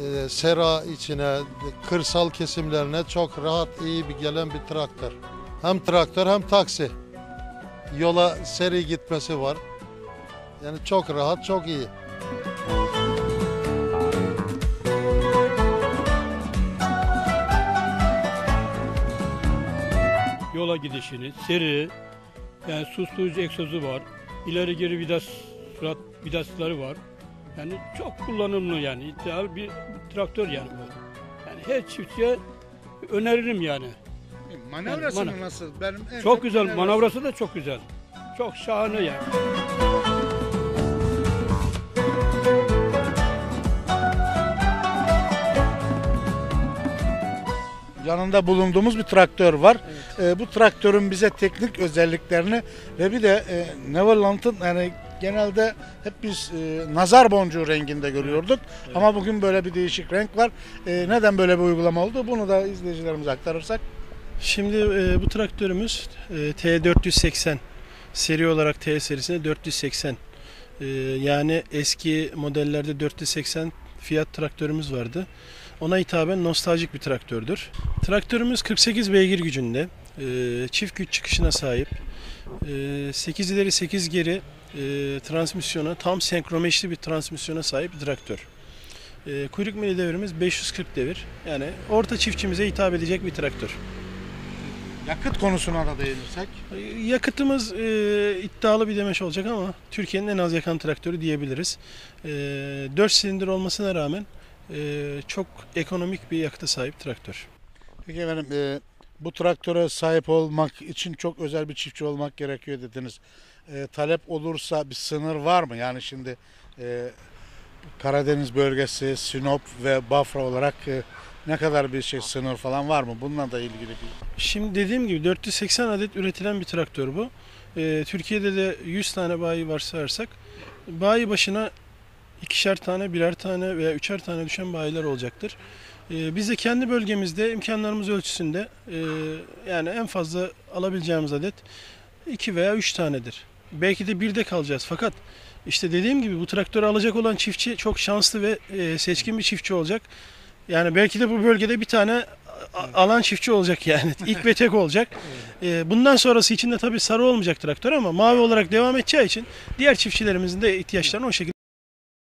e, sera içine, kırsal kesimlerine çok rahat, iyi bir gelen bir traktör. Hem traktör hem taksi. Yola seri gitmesi var. Yani çok rahat, çok iyi. yola gidişini, seri, yani susturucu egzozu var. İleri geri vidas, surat vidasları var. Yani çok kullanımlı yani ideal bir traktör yani bu. Yani her çiftçiye öneririm yani. Manevrası Yani mı nasıl? Benim en Çok güzel, manavrası da çok güzel. Çok şahane yani. Yanında bulunduğumuz bir traktör var. Ee, bu traktörün bize teknik özelliklerini ve bir de e, Neverland'ın yani genelde hep biz e, nazar boncuğu renginde görüyorduk. Ama bugün böyle bir değişik renk var. E, neden böyle bir uygulama oldu? Bunu da izleyicilerimize aktarırsak. Şimdi e, bu traktörümüz e, T480 seri olarak T serisinde 480 E, yani eski modellerde 480 Fiat traktörümüz vardı. Ona hitaben nostaljik bir traktördür. Traktörümüz 48 beygir gücünde. E, çift güç çıkışına sahip. E, 8 ileri 8 geri e, transmisyona tam senkromeşli bir transmisyona sahip traktör. E, kuyruk mili devrimiz 540 devir. Yani orta çiftçimize hitap edecek bir traktör. Yakıt konusuna da değinirsek. Yakıtımız e, iddialı bir demeç olacak ama Türkiye'nin en az yakan traktörü diyebiliriz. E, 4 silindir olmasına rağmen e, çok ekonomik bir yakıta sahip traktör. Peki efendim e, bu traktöre sahip olmak için çok özel bir çiftçi olmak gerekiyor dediniz. E, talep olursa bir sınır var mı? Yani şimdi e, Karadeniz bölgesi, Sinop ve Bafra olarak e, ne kadar bir şey sınır falan var mı? Bununla da ilgili bir Şimdi dediğim gibi 480 adet üretilen bir traktör bu. E, Türkiye'de de 100 tane bayi varsayarsak bayi başına ikişer tane, birer tane veya üçer tane düşen bayiler olacaktır. E, biz de kendi bölgemizde imkanlarımız ölçüsünde e, yani en fazla alabileceğimiz adet 2 veya 3 tanedir. Belki de birde kalacağız fakat işte dediğim gibi bu traktörü alacak olan çiftçi çok şanslı ve e, seçkin bir çiftçi olacak. Yani belki de bu bölgede bir tane alan çiftçi olacak yani. İlk ve tek olacak. E, bundan sonrası için de tabii sarı olmayacak traktör ama mavi olarak devam edeceği için diğer çiftçilerimizin de ihtiyaçlarını o şekilde